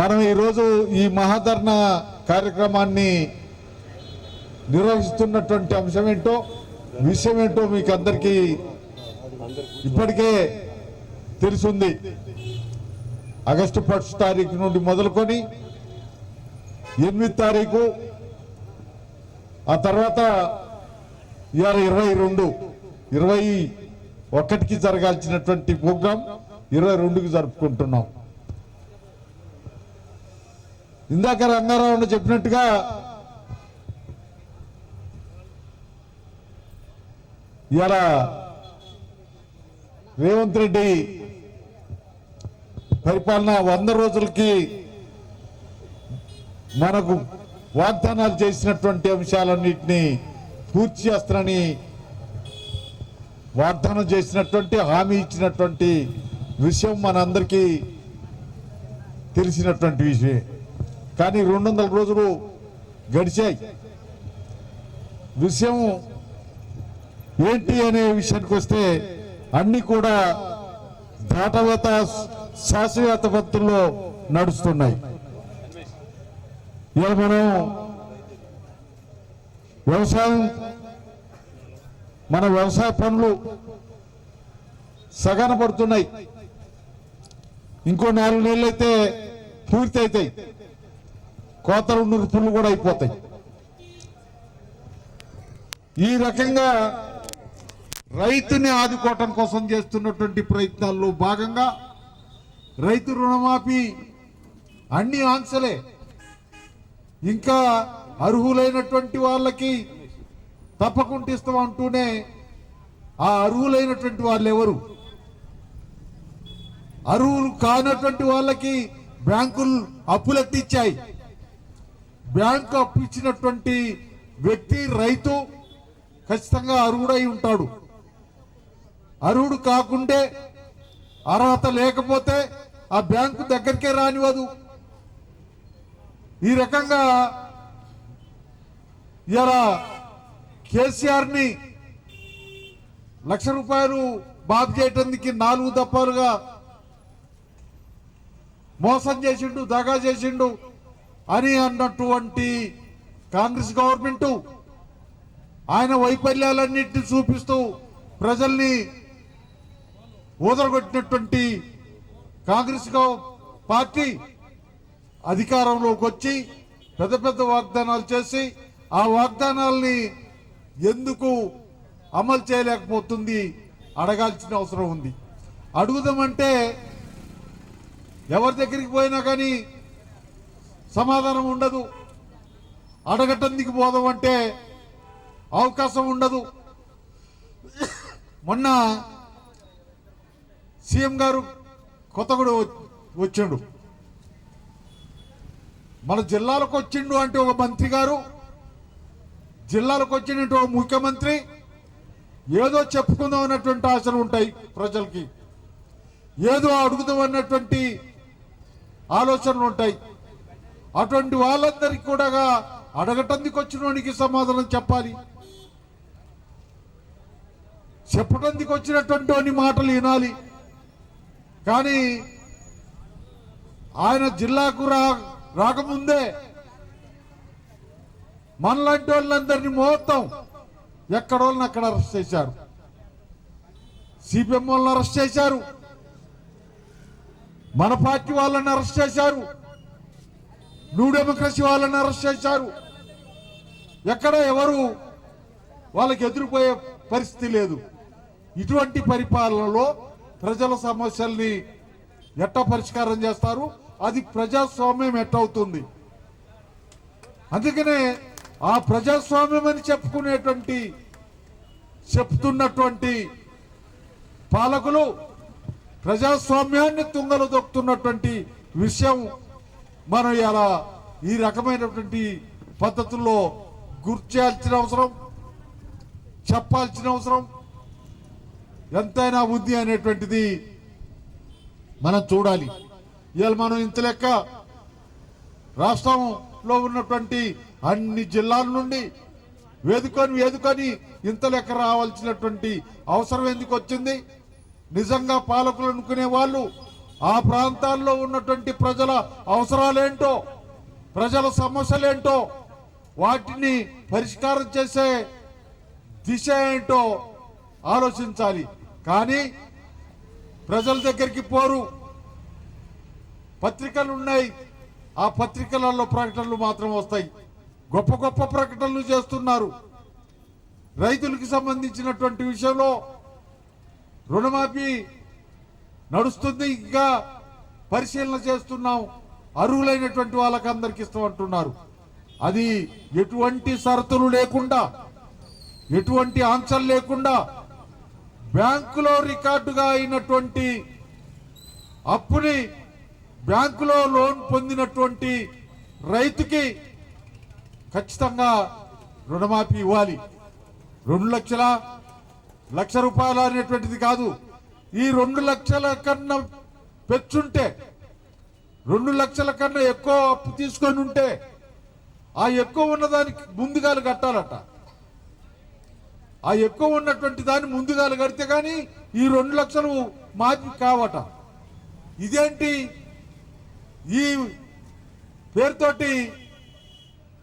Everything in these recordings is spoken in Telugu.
మనం ఈరోజు ఈ మహాధర్ణ కార్యక్రమాన్ని నిర్వహిస్తున్నటువంటి అంశం ఏంటో విషయం ఏంటో మీకు అందరికీ ఇప్పటికే తెలిసింది. ఆగస్టు ఫస్ట్ తారీఖు నుండి మొదలుకొని ఎనిమిది తారీఖు ఆ తర్వాత ఇవాళ ఇరవై రెండు ఇరవై ఒకటికి జరగాల్సినటువంటి ప్రోగ్రాం ఇరవై రెండుకి జరుపుకుంటున్నాం. ఇందాక రంగారావు చెప్పినట్టుగా ఇవాళ రేవంత్ రెడ్డి పరిపాలన వంద రోజులకి మనకు వాగ్దానాలు చేసినటువంటి అంశాలన్నింటినీ పూర్తి చేస్తానని వాగ్దానం చేసినటువంటి హామీ ఇచ్చినటువంటి విషయం మనందరికీ తెలిసినటువంటి విషయం కానీ రెండు వందల రోజులు గడిచాయి. విషయం ఏంటి అనే విషయానికి వస్తే అన్ని కూడా దాటవేత శాస్త్రవేత్త పద్ధతుల్లో నడుస్తున్నాయి. ఇలా మనం వ్యవసాయం మన వ్యవసాయ పనులు సగన పడుతున్నాయి. ఇంకో నాలుగు నెలలు అయితే పూర్తి అవుతాయి కోతలు నురుపులు కూడా అయిపోతాయి. ఈ రకంగా రైతుని ఆదుకోవటం కోసం చేస్తున్నటువంటి ప్రయత్నాల్లో భాగంగా రైతు రుణమాఫీ అన్ని ఆంక్షలే. ఇంకా అర్హులైనటువంటి వాళ్ళకి తప్పకుండా ఇస్తాం అంటూనే ఆ అర్హులైనటువంటి వాళ్ళు ఎవరు? అర్హులు కానటువంటి వాళ్ళకి బ్యాంకులు అప్పులెత్తిచ్చాయి బ్యాంకు అప్పు ఇచ్చినటువంటి వ్యక్తి రైతు ఖచ్చితంగా అర్హుడై ఉంటాడు. అర్హుడు కాకుంటే అర్హత లేకపోతే ఆ బ్యాంకు దగ్గరికే రానివ్వదు. ఈ రకంగా ఇలా కేసీఆర్ని లక్ష రూపాయలు బాధ చేయటానికి నాలుగు దప్పాలుగా మోసం చేసిండు దగా చేసిండు. అని అన్నటువంటి కాంగ్రెస్ గవర్నమెంట్ ఆయన వైఫల్యాలన్నింటినీ చూపిస్తూ ప్రజల్ని ఊదరగొట్టినటువంటి కాంగ్రెస్ పార్టీ అధికారంలోకి వచ్చి పెద్ద పెద్ద వాగ్దానాలు చేసి ఆ వాగ్దానాల్ని ఎందుకు అమలు చేయలేకపోతుంది అడగాల్సిన అవసరం ఉంది. అడుగుదామంటే ఎవరి దగ్గరికి పోయినా కానీ సమాధానం ఉండదు. అడగటందుకు పోదామంటే అవకాశం ఉండదు. మొన్న సీఎం గారు కొత్తగూడ వచ్చిండు. మన జిల్లాలకు వచ్చిండు అంటే ఒక మంత్రి గారు జిల్లాలకు వచ్చినట్టు ఒక ముఖ్యమంత్రి ఏదో చెప్పుకుందాం అన్నటువంటి ఆశలు ఉంటాయి ప్రజలకి. ఏదో అడుగుదాం అన్నటువంటి ఆలోచనలు ఉంటాయి. అటువంటి వాళ్ళందరికీ కూడా అడగటందుకు వచ్చినోనికి సమాధానం చెప్పాలి. చెప్పటందుకు వచ్చినటువంటి వాని మాటలు వినాలి. కానీ ఆయన జిల్లాకు రా రాకముందే మనలాంటి వాళ్ళందరినీ మొత్తం ఎక్కడోళ్ళని అక్కడ అరెస్ట్ చేశారు. సిపిఎం వాళ్ళని అరెస్ట్ చేశారు. మన పార్టీ వాళ్ళని అరెస్ట్ చేశారు. న్యూ డెమోక్రసీ వాళ్ళని అరెస్ట్ చేశారు. ఎక్కడ ఎవరు వాళ్ళకి ఎదురుపోయే పరిస్థితి లేదు. ఇటువంటి పరిపాలనలో ప్రజల సమస్యల్ని ఎట్ట పరిష్కారం చేస్తారు? అది ప్రజాస్వామ్యం ఎట్టవుతుంది అందుకనే ఆ ప్రజాస్వామ్యం అని చెప్పుకునేటువంటి చెప్తున్నటువంటి పాలకులు ప్రజాస్వామ్యాన్ని తుంగలు దొక్కుతున్నటువంటి విషయం మనం ఇలా ఈ రకమైనటువంటి పద్ధతుల్లో గుర్చేయాల్సిన అవసరం చెప్పాల్సిన అవసరం ఎంతైనా ఉంది అనేటువంటిది మనం చూడాలి. ఇవాళ మనం ఇంత లెక్క రాష్ట్రంలో ఉన్నటువంటి అన్ని జిల్లాల నుండి వేదుకొని వేదుకొని ఇంత లెక్క రావాల్సినటువంటి అవసరం ఎందుకు వచ్చింది? నిజంగా పాలకులు అనుకునే వాళ్ళు ఆ ప్రాంతాల్లో ఉన్నటువంటి ప్రజల అవసరాలేంటో ప్రజల సమస్యలేంటో వాటిని పరిష్కారం చేసే దిశ ఏంటో ఆలోచించాలి. కానీ ప్రజల దగ్గరికి పోరు. పత్రికలు ఉన్నాయి. ఆ పత్రికలలో ప్రకటనలు మాత్రం వస్తాయి. గొప్ప గొప్ప ప్రకటనలు చేస్తున్నారు. రైతులకు సంబంధించినటువంటి విషయంలో రుణమాఫీ నడుస్తుంది. ఇంకా పరిశీలన చేస్తున్నాం. అర్హులైనటువంటి వాళ్ళకి అందరికి ఇస్తామంటున్నారు అది ఎటువంటి షరతులు లేకుండా ఎటువంటి ఆంక్షలు లేకుండా బ్యాంకులో రికార్డుగా అయినటువంటి అప్పుని బ్యాంకులో లోన్ పొందినటువంటి రైతుకి ఖచ్చితంగా రుణమాఫీ ఇవ్వాలి. రెండు లక్షల లక్ష రూపాయలు అనేటువంటిది కాదు. ఈ రెండు లక్షల కన్నా పెచ్చుంటే రెండు లక్షల కన్నా ఎక్కువ అప్పు తీసుకొని ఉంటే ఆ ఎక్కువ ఉన్నదానికి ముందుగాలు కట్టాలట. ఆ ఎక్కువ ఉన్నటువంటి దాన్ని ముందుగాలు కడితే కానీ ఈ రెండు లక్షలు మాది కావట. ఇదేంటి? ఈ పేరుతోటి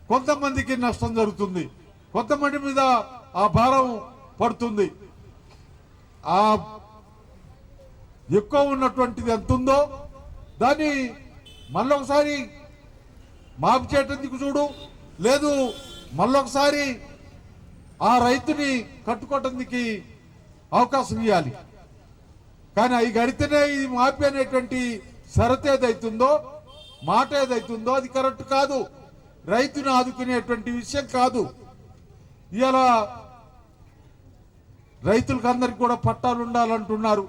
కొంతమందికి నష్టం జరుగుతుంది. కొంతమంది మీద ఆ భారం పడుతుంది. ఆ ఎక్కువ ఉన్నటువంటిది ఎంత ఉందో దాన్ని మళ్ళొకసారి మాపు చేయటందుకు చూడు. లేదు మళ్ళొకసారి ఆ రైతుని కట్టుకోవటానికి అవకాశం ఇవ్వాలి కానీ అవి గడితేనే ఇది మాఫీ అనేటువంటి షరత్ ఏదైతుందో మాట ఏదైతుందో అది కరెక్ట్ కాదు. రైతును ఆదుకునేటువంటి విషయం కాదు. ఇలా రైతులకు అందరికి కూడా పట్టాలు ఉండాలంటున్నారు.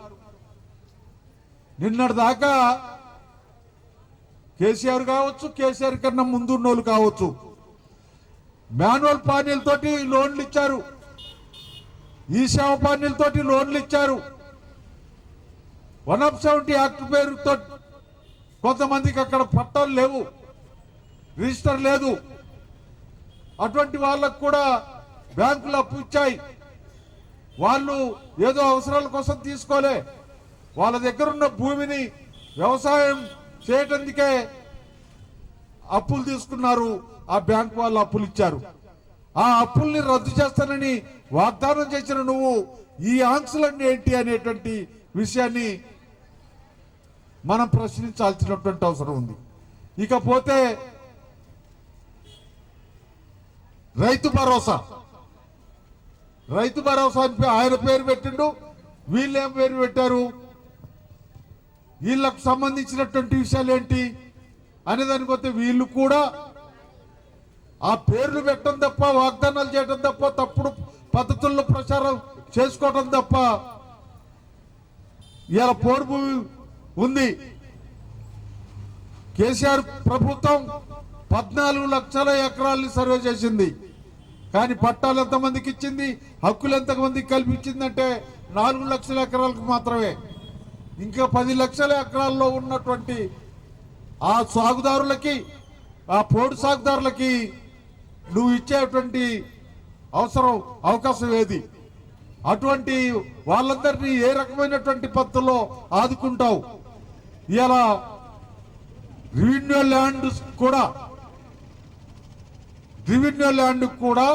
నిన్నటి దాకా కేసీఆర్ కావచ్చు కేసీఆర్ కన్నా ముందున్నోళ్ళు కావచ్చు మాన్యువల్ పానీలతోటి లోన్లు ఇచ్చారు. ఈ సేవ లోన్లు ఇచ్చారు. వన్ ఆఫ్ సెవెంటీ యాక్ట్ పేరుతో కొంతమందికి అక్కడ పట్టాలు లేవు రిజిస్టర్ లేదు. అటువంటి వాళ్ళకు కూడా బ్యాంకులు అప్పు ఇచ్చాయి. వాళ్ళు ఏదో అవసరాల కోసం తీసుకోలే. వాళ్ళ దగ్గర ఉన్న భూమిని వ్యవసాయం చేయటానికే అప్పులు తీసుకున్నారు. ఆ బ్యాంక్ వాళ్ళు అప్పులు ఇచ్చారు. ఆ అప్పుల్ని రద్దు చేస్తానని వాగ్దానం చేసిన నువ్వు ఈ ఆంక్షలన్నీ ఏంటి అనేటువంటి విషయాన్ని మనం ప్రశ్నించాల్సినటువంటి అవసరం ఉంది. ఇకపోతే రైతు భరోసా. రైతు భరోసా ఆయన పేరు పెట్టిండు. వీళ్ళేం పేరు పెట్టారు? వీళ్ళకు సంబంధించినటువంటి విషయాలు ఏంటి? అనే దానికి వస్తే వీళ్ళు కూడా ఆ పేర్లు పెట్టడం తప్ప వాగ్దానాలు చేయడం తప్ప తప్పుడు పద్ధతుల్లో ప్రచారం చేసుకోవడం తప్ప ఇలా పోర్పు ఉంది. కేసీఆర్ ప్రభుత్వం పద్నాలుగు లక్షల ఎకరాల్ని సర్వే చేసింది. కానీ పట్టాలు ఎంతమందికి ఇచ్చింది? హక్కులు ఎంతమందికి కల్పించిందంటే నాలుగు లక్షల ఎకరాలకు మాత్రమే. ఇంకా పది లక్షల ఎకరాల్లో ఉన్నటువంటి ఆ సాగుదారులకి ఆ పోడు సాగుదారులకి నువ్వు ఇచ్చేటువంటి అవసరం అవకాశం ఏది? అటువంటి వాళ్ళందరినీ ఏ రకమైనటువంటి పద్ధతిలో ఆదుకుంటావు? ఇలా రెవెన్యూ ల్యాండ్ కూడా రెవెన్యూ ల్యాండ్ కూడా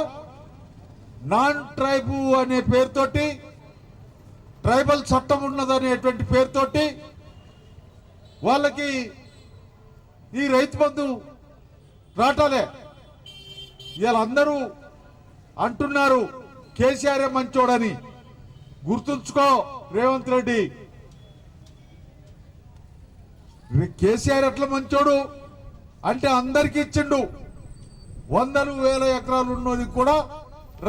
నాన్ ట్రైబు అనే పేరుతోటి ట్రైబల్ చట్టం ఉన్నదనేటువంటి పేరుతోటి వాళ్ళకి ఈ రైతు బంధు రాటాలే వీళ్ళందరూ అంటున్నారు కేసీఆర్ మంచోడని గుర్తుంచుకో రేవంత్ రెడ్డి. కేసీఆర్ ఎట్లా మంచోడు? అంటే అందరికి ఇచ్చిండు. వందలు వేల ఎకరాలు ఉన్నది కూడా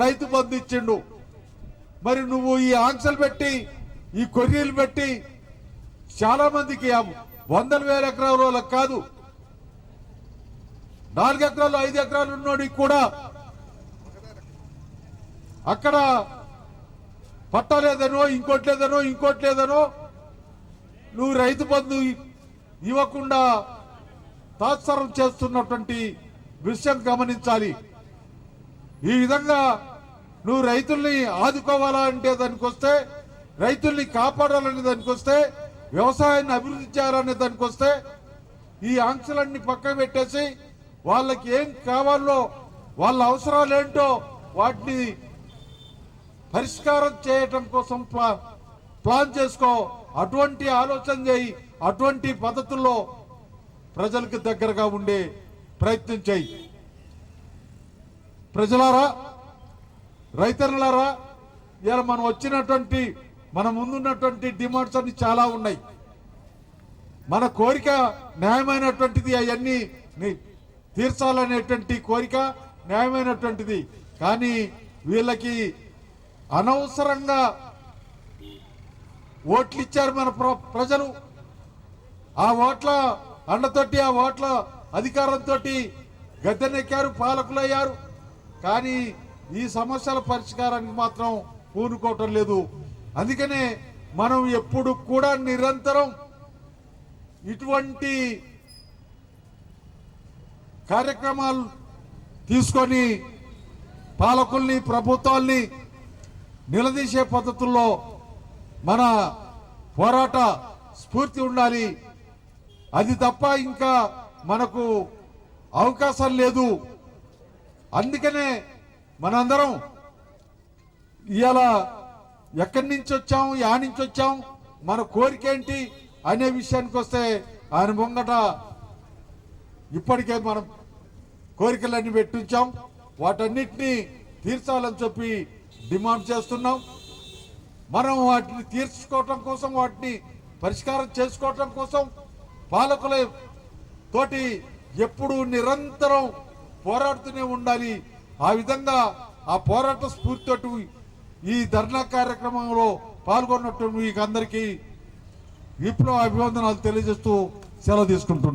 రైతు బంధు ఇచ్చిండు. మరి నువ్వు ఈ ఆంక్షలు పెట్టి ఈ కొర్రీలు పెట్టి చాలా మందికి వందల వేల ఎకరాల వాళ్ళకి కాదు నాలుగు ఎకరాలు ఐదు ఎకరాలు ఉన్నోడికి కూడా అక్కడ పట్టలేదనో ఇంకోటి లేదనో ఇంకోటి లేదనో నువ్వు రైతు బంధు ఇవ్వకుండా తాత్సరం చేస్తున్నటువంటి విషయం గమనించాలి. ఈ విధంగా నువ్వు రైతుల్ని ఆదుకోవాలా అంటే దానికి వస్తే రైతుల్ని కాపాడాలనే దానికి వస్తే వ్యవసాయాన్ని అభివృద్ధి చేయాలనే దానికి వస్తే ఈ ఆంక్షలన్నీ పక్కన పెట్టేసి వాళ్ళకి ఏం కావాలో వాళ్ళ అవసరాలు ఏంటో వాటిని పరిష్కారం చేయటం కోసం ప్లా ప్లాన్ చేసుకో. అటువంటి ఆలోచన చేయి. అటువంటి పద్ధతుల్లో ప్రజలకు దగ్గరగా ఉండే ప్రయత్నం చేయి. ప్రజలారా రైతన్నలారా ఇలా మనం వచ్చినటువంటి మన ముందున్నటువంటి డిమాండ్స్ అన్ని చాలా ఉన్నాయి. మన కోరిక న్యాయమైనటువంటిది అవన్నీ తీర్చాలనేటువంటి కోరిక న్యాయమైనటువంటిది. కానీ వీళ్ళకి అనవసరంగా ఓట్లు ఇచ్చారు మన ప్ర- ప్రజలు. ఆ ఓట్ల అండతోటి ఆ ఓట్ల అధికారంతో గద్దెనెక్కారు పాలకులయ్యారు. కానీ ఈ సమస్యల పరిష్కారానికి మాత్రం పూనుకోవటం లేదు. అందుకనే మనం ఎప్పుడు కూడా నిరంతరం ఇటువంటి కార్యక్రమాలు తీసుకొని పాలకుల్ని ప్రభుత్వాల్ని నిలదీసే పద్ధతుల్లో మన పోరాట స్ఫూర్తి ఉండాలి. అది తప్ప ఇంకా మనకు అవకాశం లేదు. అందుకనే మనందరం ఇవాళ ఎక్కడి నుంచి వచ్చాం యా నుంచి వచ్చాం మన కోరిక ఏంటి అనే విషయానికి వస్తే ఆయన ముంగట ఇప్పటికే మనం కోరికలన్నీ పెట్టించాం. వాటన్నిటినీ తీర్చాలని చెప్పి డిమాండ్ చేస్తున్నాం. మనం వాటిని తీర్చుకోవటం కోసం వాటిని పరిష్కారం చేసుకోవటం కోసం పాలకుల తోటి ఎప్పుడు నిరంతరం పోరాడుతూనే ఉండాలి. ఆ విధంగా ఆ పోరాట స్ఫూర్తితోటి ఈ ధర్నా కార్యక్రమంలో పాల్గొన్నట్టు మీకు అందరికీ విప్లవ అభివందనాలు తెలియజేస్తూ సెలవు తీసుకుంటున్నాను.